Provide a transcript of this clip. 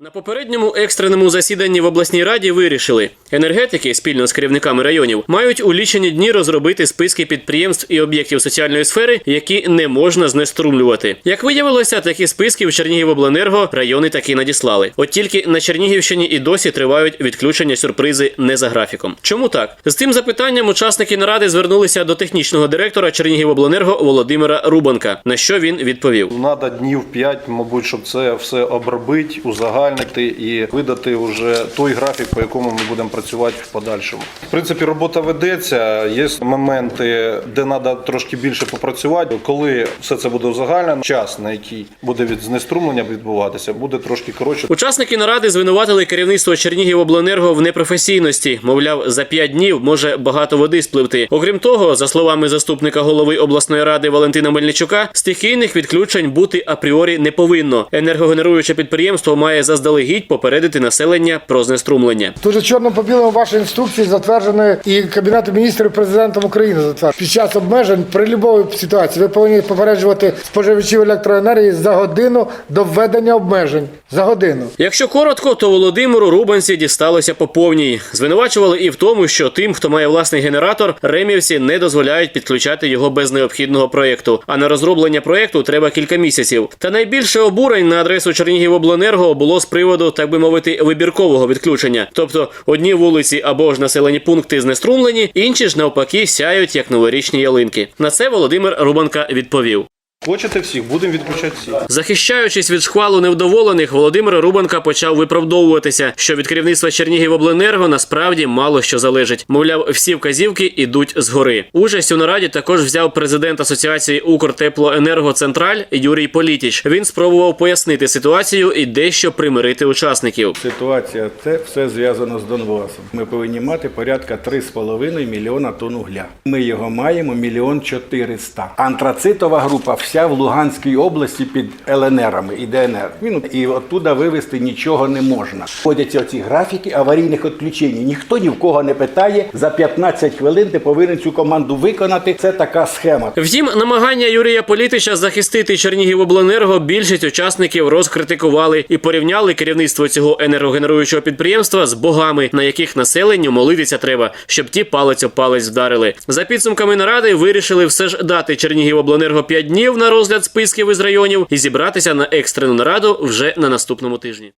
На попередньому екстреному засіданні в обласній раді вирішили, енергетики спільно з керівниками районів мають у лічені дні розробити списки підприємств і об'єктів соціальної сфери, які не можна знеструмлювати. Як виявилося, такі списки в Чернігівобленерго райони таки надіслали. От тільки на Чернігівщині і досі тривають відключення сюрпризи не за графіком. Чому так? З цим запитанням учасники наради звернулися до технічного директора Чернігівобленерго Володимира Рубанка. На що він відповів? Надо днів 5, мабуть, щоб це все обробити, узагальнити і видати вже той графік, по якому ми будемо працювати в подальшому. В принципі, робота ведеться. Є моменти, де треба трошки більше попрацювати. Коли все це буде узагальнено, час, на який буде від знеструмлення відбуватися, буде трошки коротше. Учасники наради звинуватили керівництво Чернігівобленерго в непрофесійності. Мовляв, за п'ять днів може багато води спливти. Окрім того, за словами заступника голови обласної ради Валентина Мельничука, стихійних відключень бути апріорі не повинно. Енергогенеруюче підприємство має заздалегідь попередити населення про знеструмлення. Тут же чорно по білому ваші інструкції затверджені і Кабінетом міністрів президентом України затверджені. Під час обмежень при будь-якій ситуації ви повинні попереджувати споживачів електроенергії за годину до введення обмежень. За годину. Якщо коротко, то Володимиру Рубанці дісталося по повній. Звинувачували і в тому, що тим, хто має власний генератор, ремівці не дозволяють підключати його без необхідного проєкту. А на розроблення проєкту треба кілька місяців. Та найбільше обурень на адресу Чернігівобленерго було з приводу, так би мовити, вибіркового відключення. Тобто одні вулиці або ж населені пункти знеструмлені, інші ж навпаки сяють як новорічні ялинки. На це Володимир Рубанка відповів. Хочете всіх, будемо відключати всіх. Захищаючись від шквалу невдоволених, Володимир Рубанка почав виправдовуватися, що від керівництва Чернігівобленерго насправді мало що залежить. Мовляв, всі вказівки ідуть згори. Участь у нараді також взяв президент асоціації Укртеплоенерго Централь Юрій Політіч. Він спробував пояснити ситуацію і дещо примирити учасників. Ситуація це все зв'язано з Донбасом. Ми повинні мати порядка 3,5 мільйона тонн угля. Ми його маємо мільйон 400. Антрацитова група вся в Луганській області під ЛНРами і ДНР. Він і оттуда вивезти нічого не можна. Ходяться ці графіки аварійних відключень. Ніхто ні в кого не питає. За 15 хвилин ти повинен цю команду виконати. Це така схема. Втім, намагання Юрія Політича захистити Чернігівобленерго більшість учасників розкритикували і порівняли керівництво цього енергогенеруючого підприємства з богами, на яких населенню молитися треба, щоб ті палець об палець вдарили. За підсумками наради вирішили все ж дати Чернігівобленерго 5 днів на розгляд списків із районів і зібратися на екстрену нараду вже на наступному тижні.